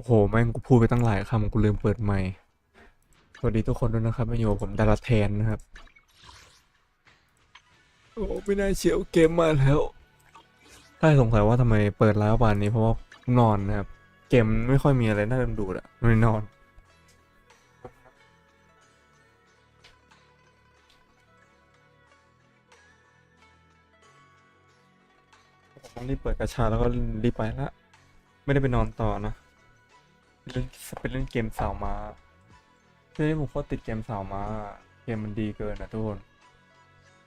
โอ้โห แม่งกูพูดไปตั้งหลายคำกูลืมเปิดไมค์สวัสดีทุกคนด้วยนะครับมาอยู่กับผมดาราแทนนะครับ โอ้ไม่น่าเชียวเกมมาแล้ว ถ้าสงสัยว่าทำไมเปิดแล้วป่านนี้เพราะว่านอนนะครับ เกมไม่ค่อยมีอะไรน่าดึงดูดอะไม่นอน ต้องรีบเปิดกระชาแล้วก็รีบไปละ ไม่ได้ไปนอนต่อนะ เล่นเป็นเล่นเกมสาวมาช่วงนี้ผมโคตรติดเกมสาวมาเกมมันดีเกินนะทุกคน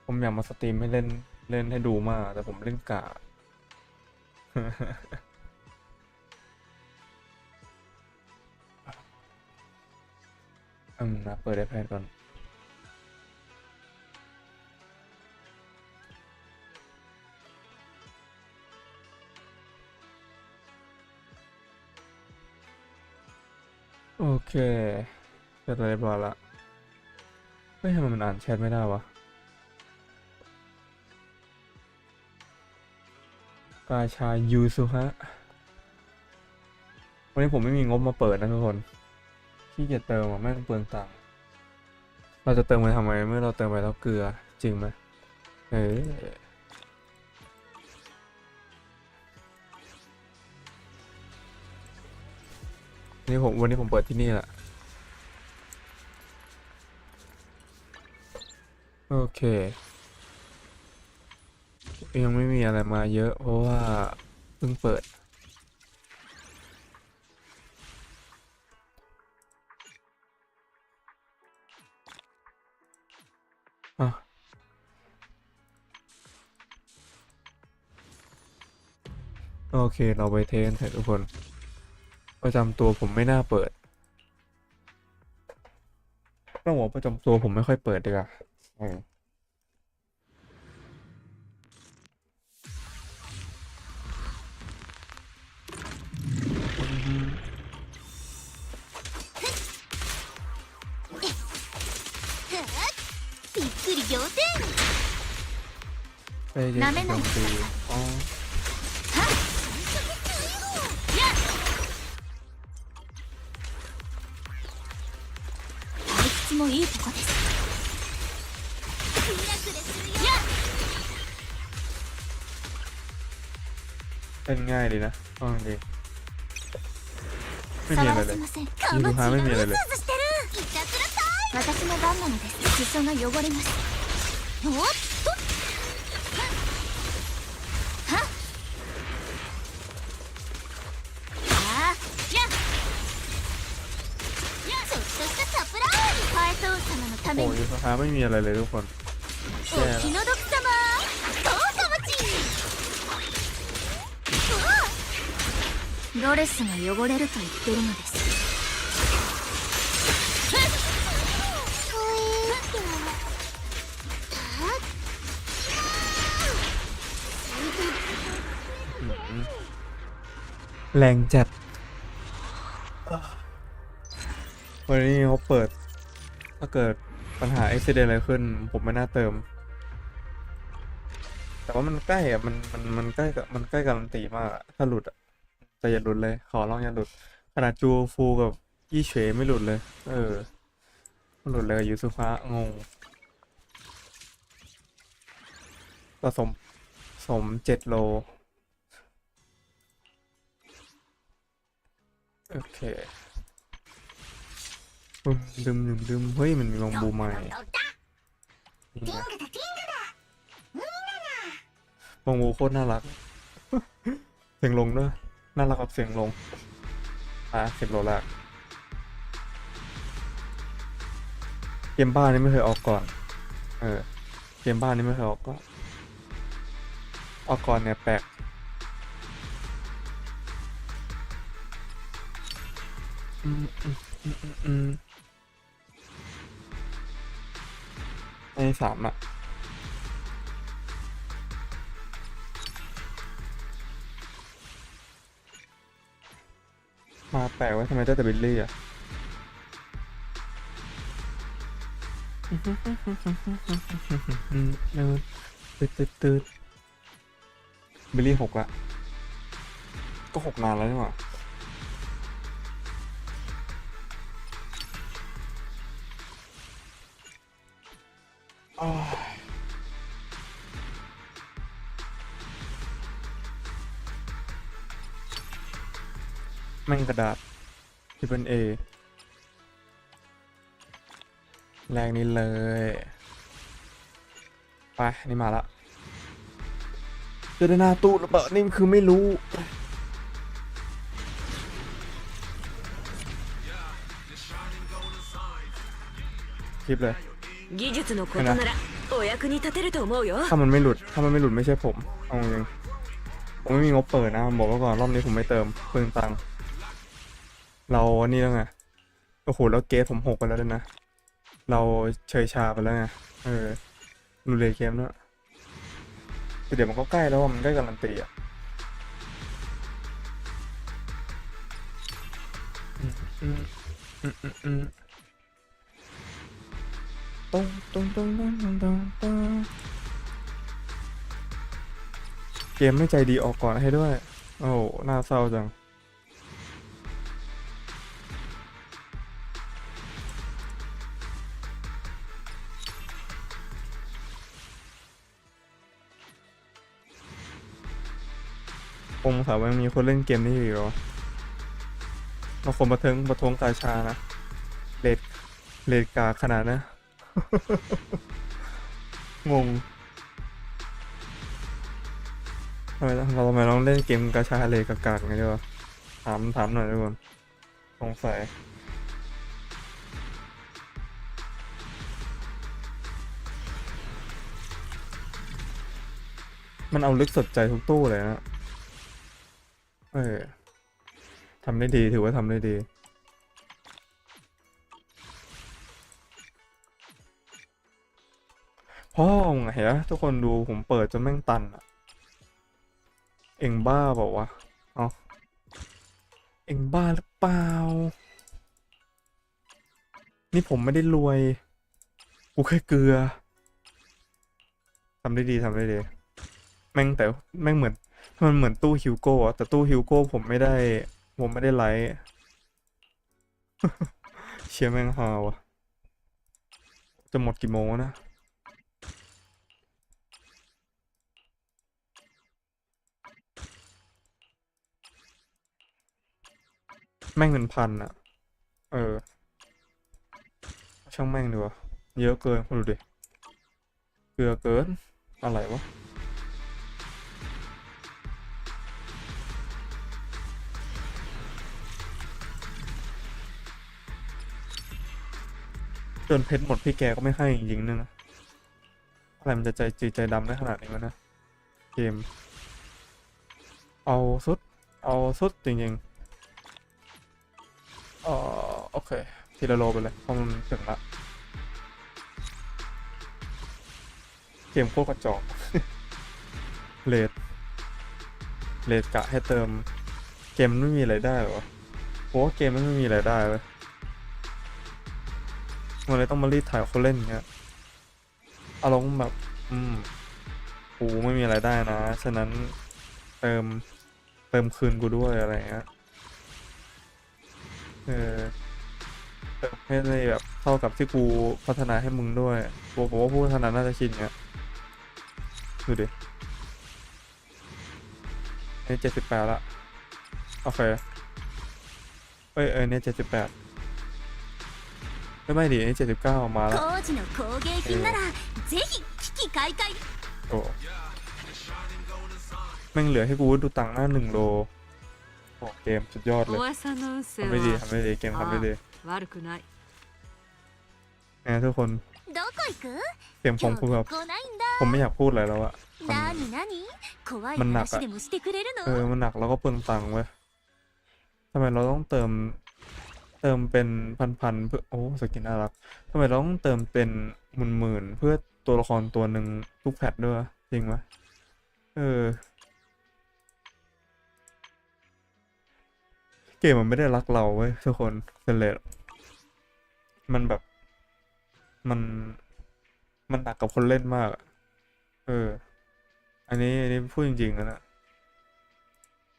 ผมอยากมาสตรีมให้เล่นเล่นให้ดูมาก แต่ผมเล่นกะอืมนะเปิดไอแพดก่อน โอเคเสร็จเรียบร้อยละเฮ้ยทำไมมันอ่านแชทไม่ได้วะกาชายูซุฮะวันนี้ผมไม่มีงบมาเปิดนะทุกคนขี้เกียจเติมอะแม่งเปลืองตังค์เราจะเติมไปทำไมเมื่อเราเติมไปแล้วเกลือจริงไหมเออ นี่ผมวันนี้ผมเปิดที่นี่แหละโอเค ยังไม่มีอะไรมาเยอะ เพราะว่าเพิ่งเปิด อะโอเค เราไปเทนเถอะทุกคน ประจำตัวผมไม่น่าเปิดต้องบอกว่าประจำตัวผมไม่ค่อยเปิดดีกว่าเออ びっくり仰天 ไปเย็น 舐めない โจมตีอ๋ อ 退屈もいいとこですミラクルするよ เล่นง่ายดีนะเอาจริงไม่มี 触 อะไร ら เล せ ย ません ยู かま ทู ち ฮา が ไม่มี う อะไรเลย ずうずしてるいたずらタイム私の番なのです裾が汚れますおっ ため โอ้ に ยูทูฮาไม่มีอะไรเลยทุกคน お気の毒様どうかまちうわドレスが汚れると言ってるのですแรงจัด วันนี้เขาเปิด ถ้าเกิด ปัญหาอุบิเหตุอะไรขึ้น ผมไม่น่าเติม แต่ว่ามันใกล้อะมันมันมันใกล้กับมันใกล้การันตีมากอะถ้าหลุดอะแต่อย่าหลุดเลย ขอร้องอย่าหลุด ขนาดจูฟูกับยี่เฉวไม่หลุดเลย เออมันหลุดเลยกับยูซุฟะงงก็สมสมเจ็ดโล โอเค ดึมดึมดึมดึมเฮ้ยมันมีลองบูใหม่นี่นะลองบูโคตรน่ารัก เสียงลงด้วยน่ารักกับเสียงลงอะสิบโลละเกมบ้านนี่ไม่เคยออกก่อน เออ เกมบ้านนี่ไม่เคยออกก่อน ออกก่อนเนี่ยแปลกอืมอืมอืมอืม ในสามอะมาแปลกไว้ทำไมได้แต่บิลลี่อะอืมเออตืดตืดตืดบิลลี่หกละ ก็หกนานแล้วนี่หว่า แม่งกระดาษที่เป็นเอแรงนี้เลย ไป นี่มาละเจอด้านหน้าตู้ระเบิดนี่คือไม่รู้คลิปเลย 技術のことならお役に立てると思うよ ถ้ามันไม่หลุด ถ้ามันไม่หลุดไม่ใช่ผม เอาจริงผมไม่มีงบเปิดนะ บอกไว้ก่อนรอบนี้ผมไม่เติมเพิ่งตังค์เรานี่แล้วไง โอ้โห แล้วเกสผมหกไปแล้วด้วยนะ เราเฉยชาไปแล้วไง เออรูเลยเกมแล้วแต่เดี๋ยวมันก็ใกล้แล้วอะมันใกล้การันตีอ่ะอืมอืมอืมอืมอืม ตรงตรงตรงตรงตรงตรงตรงเกมไม่ใจดีออกก่อนให้ด้วย โอ้โหน่าเศร้าจังองศาวยังมีคนเล่นเกมนี้อยู่หรอมาคนมาเทิงประท้วงกาชานะเลดเลดกาขนาดนะ งงทำไมเราทำไมต้องเล่นเกมกาชาเลดกากๆไงดีวะถามถามหน่อยทุกคนสงสัยมันเอาลึกสดใจทุกตู้เลยนะ เออทำได้ดีถือว่าทำได้ดี พ่อมึงอะเห็นปะทุกคนดูผมเปิดจนแม่งตันอะเอ็งบ้าเปล่าวะเอาเอ็งบ้าหรือเปล่า นี่ผมไม่ได้รวย กูแค่เกลือทำได้ดีทำได้ดี แม่งแต่แม่งเหมือนมันเหมือนตู้ฮิวโก้อะแต่ตู้ฮิวโก้ผมไม่ได้ ผมไม่ได้ไลท์เชียร์แม่งฮาวะจะหมดกี่โมงนะ แม่งเป็นพันอะเออ ช่างแม่งดีว่าเยอะเกินคุณดูดิเกลือเกิน อะไรวะจนเพชรหมดพี่แกก็ไม่ให้จริงๆเนี่ยนะอะไรมันจะใจจืดใจดำได้ขนาดนี้วะนะ เกม เอาสุด เอาสุดจริงๆ ออโอเค ทีละโลไปเลยเพราะมันถึงละเกมโคตรกระจอกเลดเลดกะให้เติม เกมไม่มีอะไรได้เหรอโอ้เกมไม่มีอะไรได้เลยมันเลยต้องมารีดถ่ายคนเล่นเงี้ยอารมณ์แบบ อืมกูไม่มีอะไรได้นะ ฉะนั้นเติมเติมคืนกูด้วยอะไรเงี้ย เออให้ในแบบเท่ากับที่กูพัฒนาให้มึงด้วยกูผมว่าผู้พัฒนาน่าจะชินเนี่ยดูดิเนี่ยเจ็ดสิบแปดละโอเคเอ้ยเอเนี่ยเจ็ดสิบแปดไม่ไม่ดิเนี่ยเจ็ดสิบเก้ามาแล้วโอ้แม่งเหลือให้กูดูตังหน้าหนึ่งโล เกมสุดยอดเลยทำไม่ดีทำไม่ดีเกมทำไม่ดีแนะทุกคนเกมของคุณแบบผมไม่อยากพูดอะไรแล้วอะมันหนักอะเออมันหนักแล้วก็เปลืองตังค์เว้ยทำไมเราต้องเติมเติมเป็นพันพันเพื่อโอ้สกินน่ารักทำไมเราต้องเติมเป็นหมื่นๆเพื่อตัวละครตัวหนึ่งทุกแพทด้วยจริงไหมเออ เกมมันไม่ได้รักเราเว้ยทุกคนเซเลตมันแบบ มัน มันหนักกับคนเล่นมากอะเออ อันนี้อันนี้พูดจริงๆนะนะ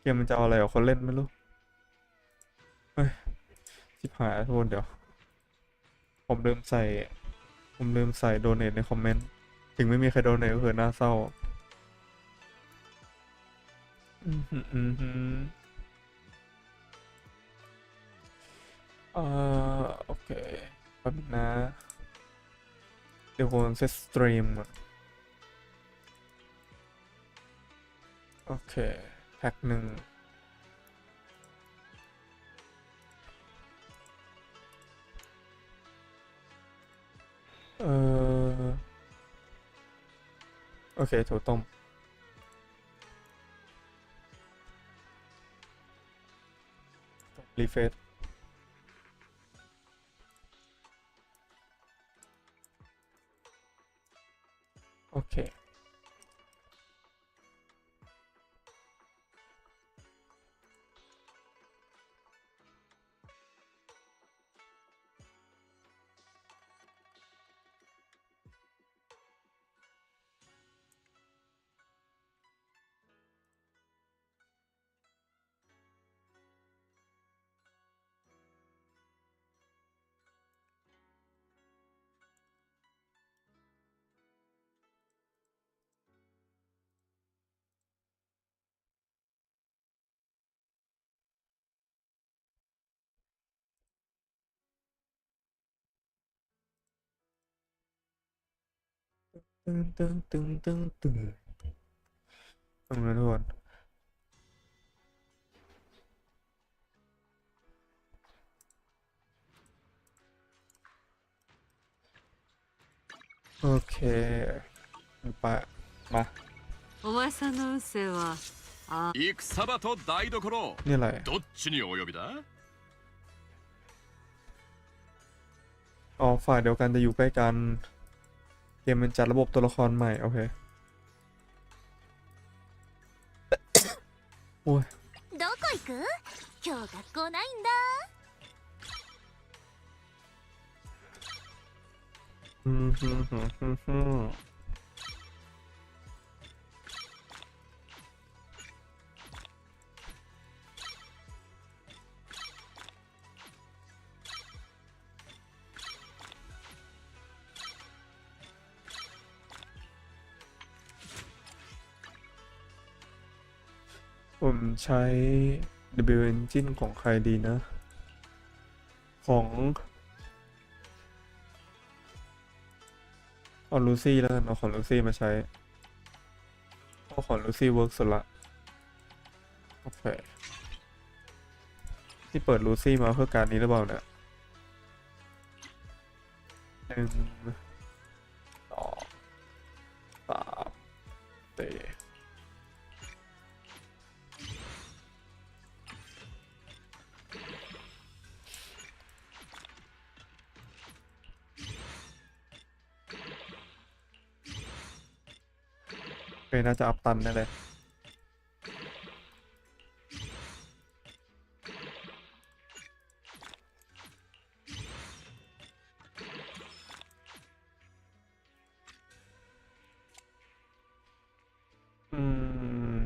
เกมมันจะเอาอะไรกับคนเล่นไม่รู้เฮ้ยชิบหายทุกคนเดี๋ยว ผมลืมใส่ ผมลืมใส่โดเนทในคอมเมนต์ ถึงไม่มีใครโดนไหนก็คือน่าเศร้า อืมฮึอืม ฮึอ่าโอเคแป๊บนะ เดี๋ยวผมเซตสตรีมโอเค แพ็กหนึ่งเออโอเคถั่วต้มรีเฟซ ตึงตึงตึงตึงตึงตรงนั้นทุกคนโอเคไปมา お前さんの運勢はあ戦場と台所 นี่อะไร どっちにお呼びだ อ๋อฝ่ายเดียวกันแต่อยู่ใกล้กัน เกมมันจัดระบบตัวละครใหม่ โอเค โอ้ย どこ行く今日学校ないんだ อืมฮึมฮึมฮึมฮึม ผมใช้ W Engine ของใครดีนะ ของ เอาลูซี่แล้วกันเอาของลูซี่มาใช้เอาของลูซี่เวิร์กสุดละ โอเค ที่เปิดลูซี่มาเพื่อการนี้หรือเปล่าเนี่ยหนึ่ง โอเคน่าจะอัพตันได้เลยอื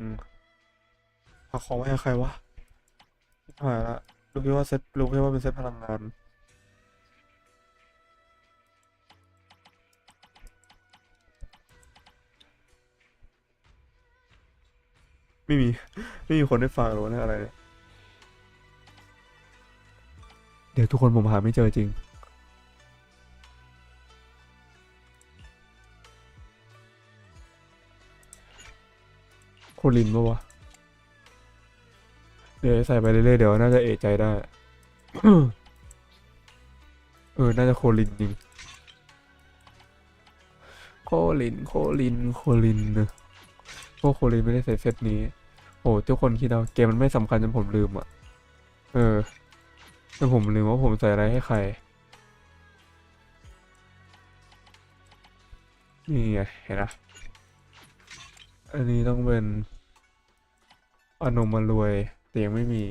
มหาของไว้ให้ใครวะหายละรู้แค่ว่าเซตรู้แค่ว่าเป็นเซตพลังงาน ไม่มี ไม่มีคนได้ฟังหรอกนะอะไรเนี่ยเดี๋ยวทุกคนผมหาไม่เจอจริง โคลินปะวะ เดี๋ยวใส่ไปเรื่อยๆเดี๋ยวน่าจะเอะใจได้ เออ น่าจะโคลินจริง โคลิน โคลิน โคลินนะพวกโคลินไม่ได้ใส่เซตนี้ โอ้ทุกคนคิดเอาเกมมันไม่สำคัญจนผมลืมอะ เออจนผมลืมว่าผมใส่อะไรให้ใคร นี่ไงเห็นนะอันนี้ต้องเป็นอนมมารวยแต่ยังไม่มี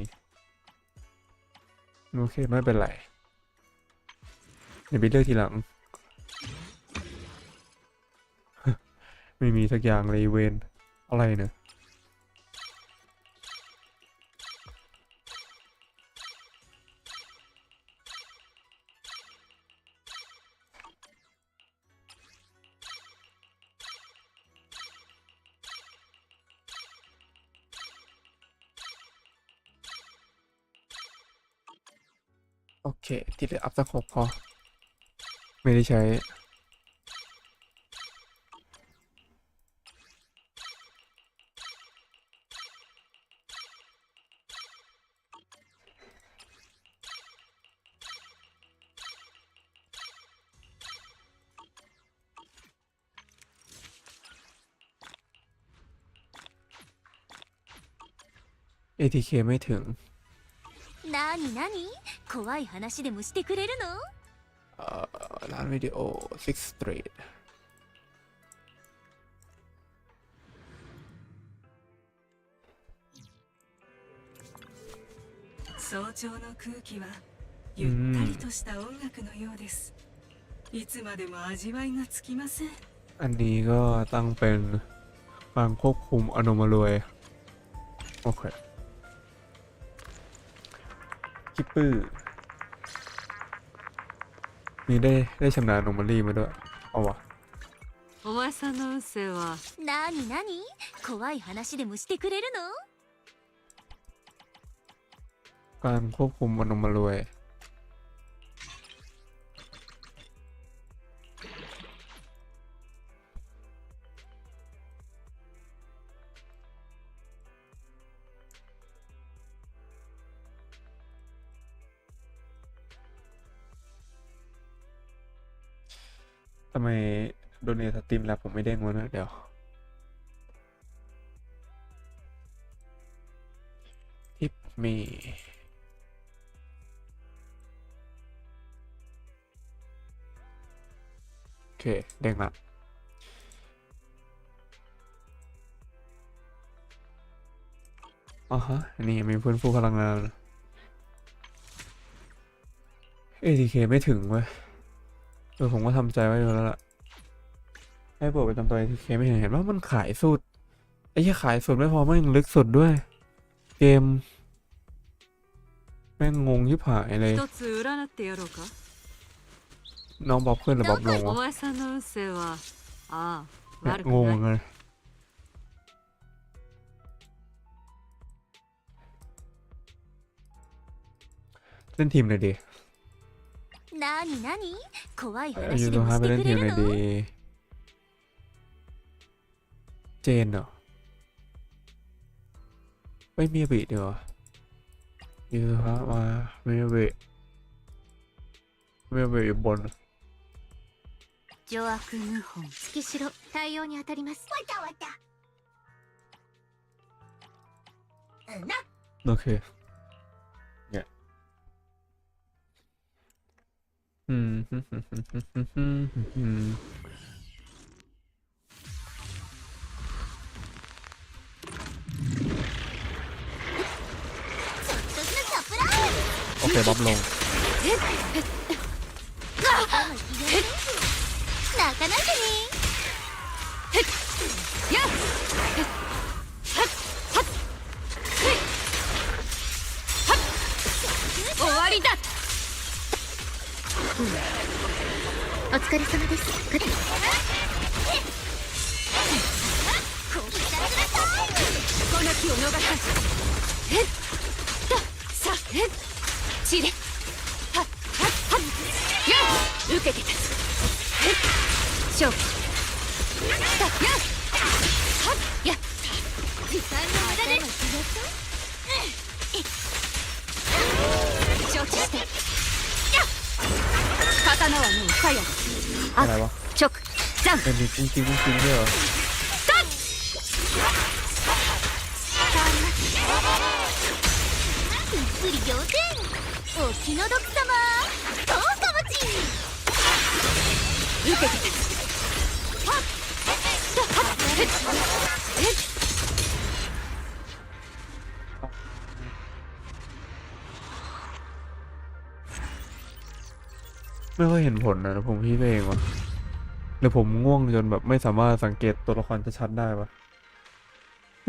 โอเค ไม่เป็นไรเดี๋ยวไปเลือกทีหลัง ไม่มีสักอย่างเลยเวนอะไรเนี่ย โอเค ที่เหลืออัพสักหกพอ ไม่ได้ใช้ ATK ไม่ถึง なになに 怖い話でもしてくれるの เอ่อร้านวิดีโอ Six Street 早朝の空気はゆったりとした音楽のようです、いつまでも味わいがつきません อันนี้ก็ตั้งเป็นการควบคุมอโนมารวย โอเค คิปปื้อนี่ได้ได้ชำนาญอโนมาลีมาด้วย เอาวะ お前さんの運勢はなになに怖い話でもしてくれるの การควบคุมอโนมารวย ไมโดเนทสตรีมแล้วผมไม่เด้งวะเนี่ยเดี๋ยว ทิปมีโอเค เด้งละอ๋อฮะ นี่มีเพื้นฟูพลังงาน ATK ไม่ถึงเว้ย เออผมก็ทำใจไว้แล้วล่ะให้เปิไปตำตัวไทีเคไม่เห็นเห็นว่ามันขายสุดไอ้ที่ขายสุดไม่พอแม่งลึกสุดด้วย เกม แม่งงงยิบหายเลยน้องบ๊อบขึ้นหรือบ๊อบลงวะงงเลยเล่นทีมเลยดิ なになに怖い อา 話 ยุ で โซ も ฮา し ไป て เล่น く ที れ มหน่ る อย の ดี เจนเหรอไม่มีบิเดี๋ยวยูโซฮามามีบิมีบิอยู่บน 邪悪謀反月城対応に当たりますわたわたな โ โอเคบ๊อบลง ズ泣かないでね終わりだ お疲れ様です勝てこの木を逃さずえっとさえっちれはっはっはっやっ受けて立つえっ勝負。刀はもうかや อะไรวะ 直残 เป็นจริงจริงจริงด้วยเหรอ ゆっくり仰天お気の毒様どうかもち受けて立つはっはっえっ ไม่ค่อยเห็นผลนะผมพี่เองวะหรือผมง่วงจนแบบไม่สามารถสังเกตตัวละครจะชัดได้ปะ ち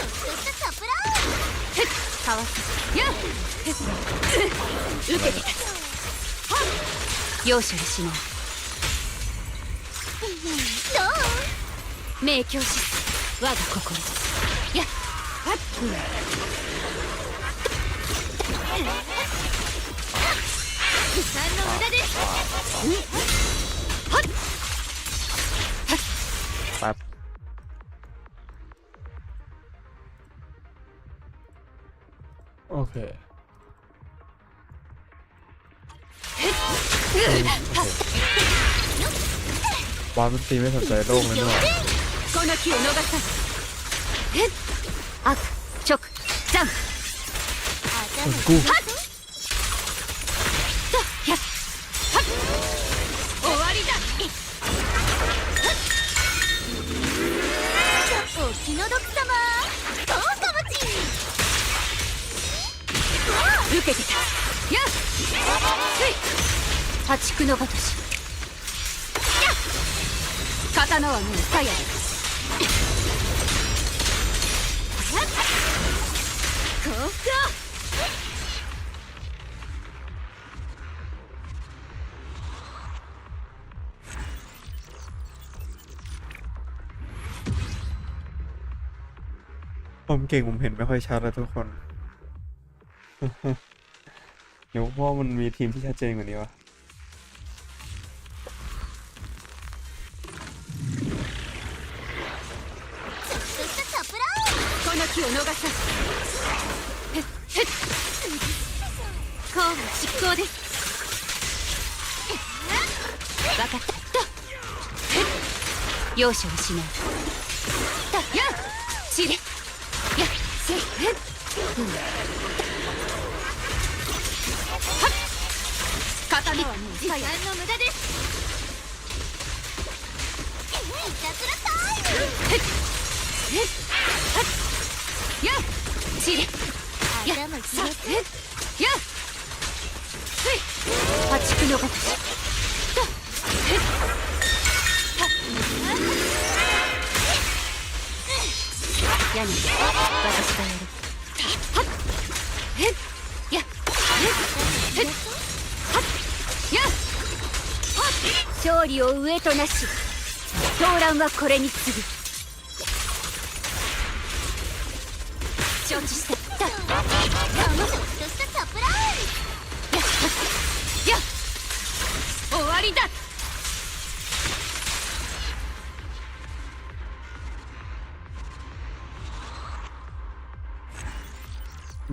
ょっとしたサプライかわすやっ受けて立つはっ容赦にしないズどう 明鏡し 我が心やっはっ時間の無駄ですはっ แป๊บโอเควานมันตีไม่สนใจโลกเลยด้วย この気を逃さずえっ？悪直ジャンプ頭กูやっ。はっ。終わりだお気の毒様どうかもち受けてたやっ。せい破竹のごとしやっ。刀はもう鞘だ幸 ผมเก่งผมเห็นไม่ค่อยชัดแล้วทุกคน เดี๋ยวพ่อมันมีทีมที่ชัดเจนกว่านี้วะ ちょっとしたサプラこの気を逃さずへっへっ公務執行です分かったとへっ容赦はしない 勝利を上となし動乱はこれに次ぐ。 終わりだ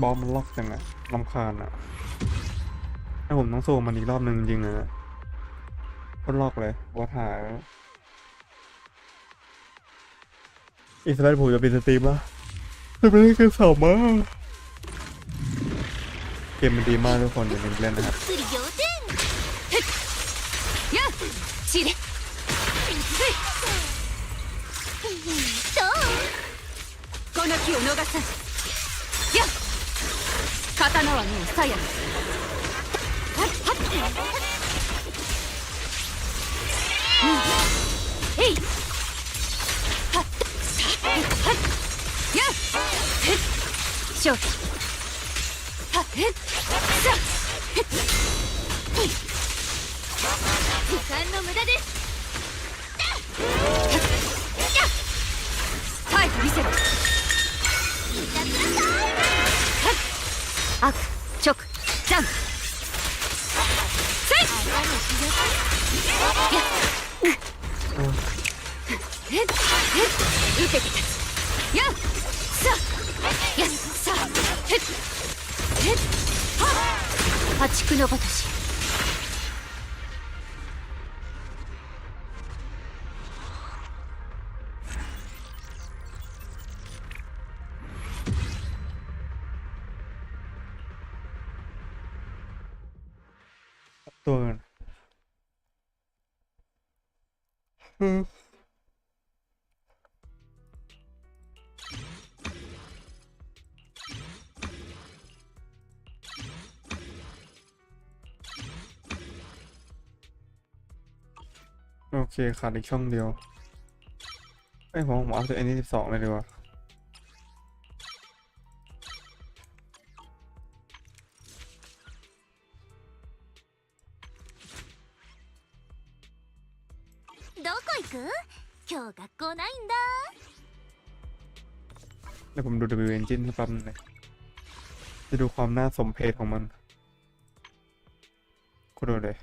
บอมมันล็อกจังอะลำคาญอะถ้าผมต้องสู้มันอีกรอบหนึ่งจริงๆอะก็ล็อกเลยว่าถ่ายอีสไลด์ผมจะปิดสตรีมละ จะไปเล่นเกมสาวมากเกมมันดีมากทุกคนอย่าลืมเล่นนะครับ 釣り仰天やっちれどうこの気を逃さずやっ刀はもう鞘だはっはっうんえいはっはっ やっへっ勝負はっへっさへっ時間の無駄です耐えてみせろいたずらタイム悪直ジャンプえっえっ受けて立つやっ。やっさへっへっはっ。破竹のごとし。ตัว เค ขาดอีกช่องเดียวไอ้ยผมผมเอาตัวเอ็นที่สิบสองเลยดีกว่า どこ行く 今日学校ないんだ แล้วผมดู W Engine สักแป๊บนึงเลยจะดูความน่าสมเพชของมันคุณดูเลย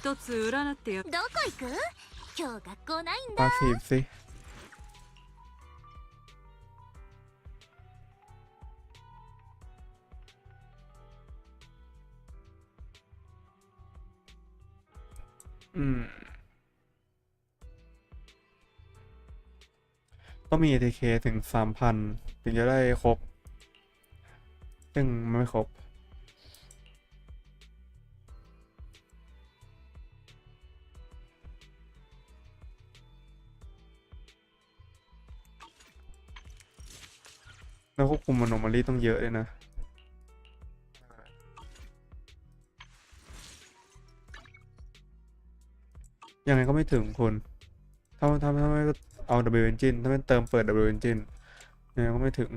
一つ占ってやどこ行く今日学校ないん ปา だ สีบสิ อืม ต้องมี ATK ถึงสามพันถึงจะได้ครบ ซึ่งมันไม่ครบ แล้วควบคุมมโนมารีต้องเยอะเลยนะ ยังไงก็ไม่ถึงคุณ ถ้าถ้าถ้าไม่เอา W Engine ถ้าไม่เติมเปิด W Engine ยังไงก็ไม่ถึง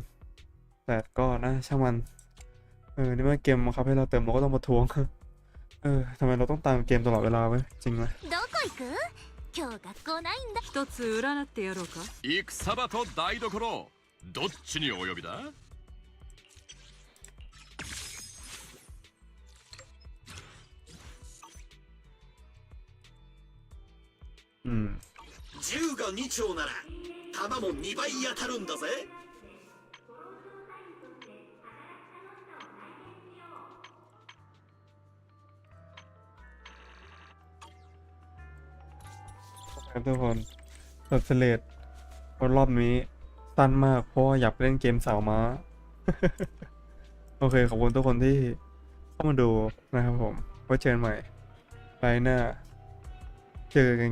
แต่ก็นะช่างมัน เออ นี่มันเกมบังคับให้เราเติมเราก็ต้องมาทวง เออทำไมเราต้องตามเกมตลอดเวลาเว้ยจริงไหม どこ行く今日学校ないんだ一つ占ってやろうか戦場と台所どっちにお呼びだ อืม 銃が2丁なら弾も2倍当たるんだぜ ครับทุกคนสับเสเลดเพราะรอบนี้สั้นมาก เพราะว่าอยากเล่นเกมสาวม้า โอเค ขอบคุณทุกคนที่เข้ามาดูนะครับผมไว้เจอกันใหม่ไลน์หน้า เจอกัน